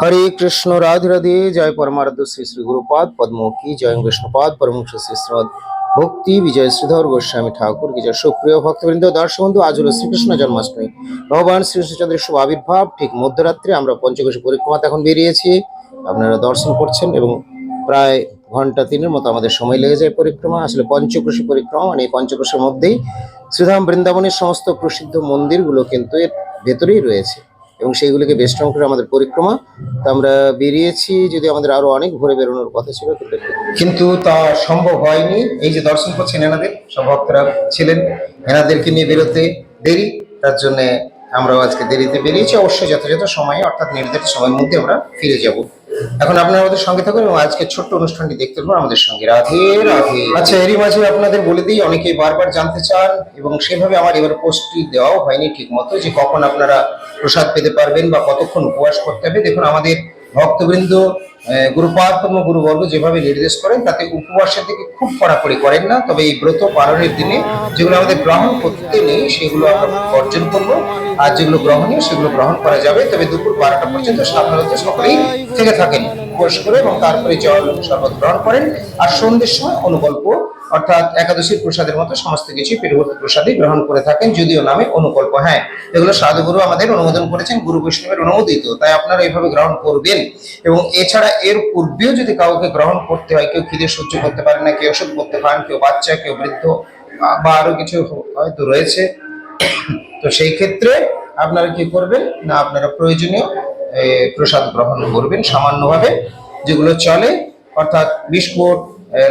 হরে কৃষ্ণ, রাধে রাধে, জয় পরমারাধ্য শ্রী শ্রী গুরুপাদ পদ্ম কি জয় বিষ্ণুপাদ পরমংশ শ্রী শ্রীমদ ভক্তি, বিজয় শ্রীধর গোস্বামী ঠাকুর, কি জয় সুপ্রিয় ভক্তবৃন্দ, দর্শক বন্ধু, আজ হলো শ্রীকৃষ্ণ জন্মাষ্টমী। ভগবান শ্রীকৃষ্ণচন্দ্রের শুভ আবির্ভাব, ঠিক মধ্যরাত্রে আমরা পঞ্চকোশী পরিক্রমাতে এখন বেরিয়েছি। আপনারা দর্শন করছেন এবং প্রায় ঘণ্টা তিনের মতো আমাদের সময় লেগে যায় পরিক্রমা। আসলে পঞ্চকোশী পরিক্রমা মানে এই পঞ্চকোশের মধ্যেই শ্রীধাম বৃন্দাবনের সমস্ত প্রসিদ্ধ মন্দিরগুলো কিন্তু এর ভেতরেই রয়েছে। এবং সেইগুলিকে বেষ্টন করে আমাদের পরিক্রমা। তো আমরা বেরিয়েছি, যদি আমাদের আরও অনেক ঘুরে বেরোনোর কথা ছিল, কিন্তু কিন্তু তা সম্ভব হয়নি। এই যে দর্শন করছেন এনাদের সব ভক্তরা ছিলেন, এনাদেরকে নিয়ে বেরোতে দেরি, তার জন্যে আমরাও আজকে দেরিতে বেরিয়েছি। অবশ্যই যথাযথ সময়ে, অর্থাৎ নির্ধারিত সময়ের মধ্যে আমরা ফিরে যাব। এখন আপনার আমাদের সঙ্গে থাকবেন এবং আজকে ছোট্ট অনুষ্ঠানটি দেখতে পাবো আমাদের সঙ্গে। রাধে রাধে। আচ্ছা এরই মাঝে আপনাদের বলে দিই অনেকে বারবার জানতে চান এবং সেভাবে আমার এবার পোস্টটি দেওয়াও হয়নি ঠিক মতো যে কখন আপনারা প্রসাদ পেতে পারবেন বা কতক্ষণ উপবাস করতে হবে। দেখুন, আমাদের ভক্তবৃন্দ পদ্ম গুরুবর্গ যেভাবে নির্দেশ করেন, তাতে উপবাসের দিকে খুব কড়াকড়ি করেন না। তবে এই ব্রত পালনের দিনে যেগুলো আমাদের গ্রহণ করতে নেই, সেগুলো আমরা বর্জন করব। আর যেগুলো গ্রহণীয়, সেগুলো গ্রহণ করা যাবে। তবে দুপুর বারোটা পর্যন্ত সাধারণত সকলেই থেকে থাকেন, উপবাস করে এবং তারপরে জল শরবত গ্রহণ করেন। আর সন্ধ্যের সময় অনুকল্প, অর্থাৎ একাদশীর প্রসাদের মতো সমস্ত কিছু পেটবর্তী প্রসাদই গ্রহণ করে থাকেন, যদিও নামে অনুকল্প। হ্যাঁ এগুলো সাধুগুরু আমাদের অনুমোদন করেছেন, গুরু বৈষ্ণবের অনুমোদিত। তাই আপনারা এইভাবে গ্রহণ করবেন। এবং এছাড়া এর পূর্বেও যদি কাউকে গ্রহণ করতে হয়, কেউ খিদে সহ্য করতে পারে না, কেউ ওষুধ করতে পারেন কেউ বাচ্চা, কেউ বৃদ্ধ, বা আরও কিছু হয়তো রয়েছে। তো সেই ক্ষেত্রে আপনারা কি করবেন? না, আপনারা প্রয়োজনীয় প্রসাদ গ্রহণ করবেন সামান্যভাবে, যেগুলো চলে, অর্থাৎ বিস্কুট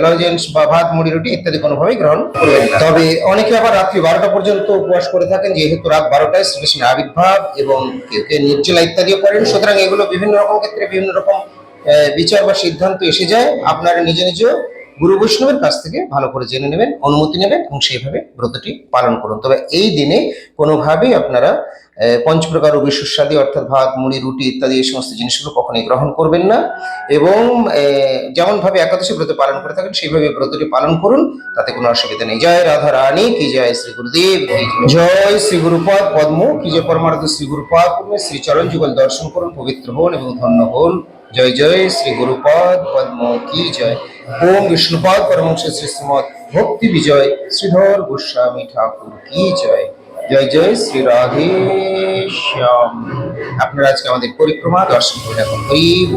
লজেন্স বা ভাত, মুড়ি, রুটি ইত্যাদি কোনোভাবেই গ্রহণ করবেন তবে অনেকে আবার রাত্রি বারোটা পর্যন্ত উপবাস করে থাকেন, যেহেতু রাত বারোটায় শ্রীকৃষ্ণের আবির্ভাব এবং কেউ কেউ নির্জলা ইত্যাদিও করেন। সুতরাং এগুলো বিভিন্ন রকম ক্ষেত্রে বিভিন্ন রকম বিচার বা সিদ্ধান্ত এসে যায়, আপনারা নিজ নিজ গুরু বৈষ্ণবের কাছ থেকে ভালো করে জেনে নেবেন, অনুমতি নেবেন এবং সেইভাবে ব্রতটি পালন করুন। তবে এই দিনে কোনোভাবেই আপনারা পঞ্চপ্রকার রবি সুস্বাদী, অর্থাৎ ভাত, মুড়ি, রুটি ইত্যাদি এই সমস্ত জিনিসগুলো কখনোই গ্রহণ করবেন না এবং যেমন ভাবে একাদশী ব্রত পালন করে থাকেন, সেইভাবে ব্রতটি পালন করুন, তাতে কোনো অসুবিধা নেই। জয় রাধা রানী, কি জয় শ্রী গুরুদেব জয়। শ্রী গুরুপদ পদ্ম, কি জয় পরমার্থ শ্রী গুরুপদ, শ্রী চরণ যুগল দর্শন করুন, পবিত্র হন এবং ধন্য হন। জয় জয় শ্রী গুরুপদ পদ্ম, কি জয়? ওম বিষ্ণুপদ পরমংশ শ্রী শ্রীমদ ভক্তি বিজয়, শ্রীধর গোস্বামী ঠাকুর, কি জয়? জয় জয় শ্রী রাধে শ্যাম। আপনারা আজকে আমাদের পরিক্রমা, দর্শন করে এখন হরিব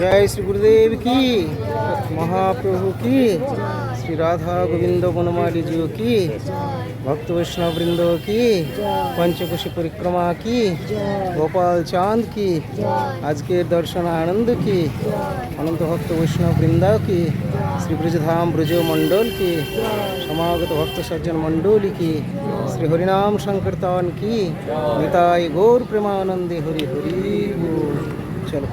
জয় শ্রী গুরুদেব, কি? মহাপ্রভু, কি? শ্রী রাধা গোবিন্দ বনমালীজিও কি ভক্ত বৈষ্ণববৃন্দ কি পঞ্চকোশী পরিক্রমা কি গোপাল চাঁদ কি আজকের দর্শন আনন্দ কি অনন্ত ভক্ত বৈষ্ণববৃন্দ কি শ্রী ব্রজধাম ব্রজ মণ্ডল কি সমাগত ভক্ত সজ্জন মণ্ডলী কি শ্রী হরিনাম সংকীর্তন কি নিতাই গৌর প্রেমানন্দে হরি হরি চলো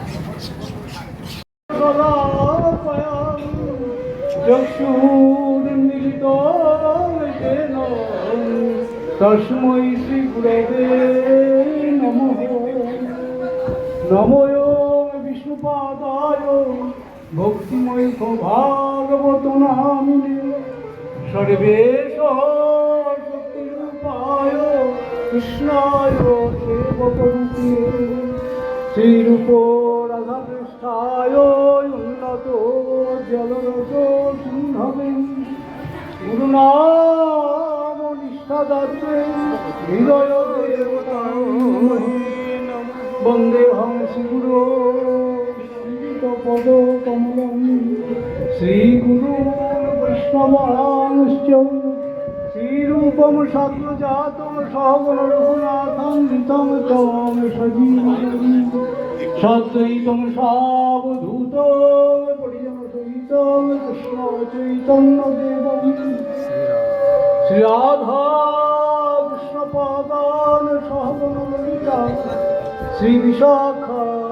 চক্ষুর মিলিত যেন তস্মৈ শ্রী গুরবে নম। নময় বিষ্ণুপাদায়। ভক্তিময় ভাগবত নামিনে। সর্বেশ শক্তিরূপায় কৃষ্ণায় সেবক শ্রীরূপ গুরুনাম নিষ্ঠাদাত্রে হৃদয় দেবতা বন্দে হং শ্রীগুরু পদ কমলম। শ্রীগুরু বৈষ্ণবাংশ্চ শ্রীরূপম সাত্মজাতম সহগণ রঘুনাথম সাবধূত পরিজন চৈতন্য দেব শ্রী রাধা কৃষ্ণ পাদান ললিতা শ্রী বিশাখা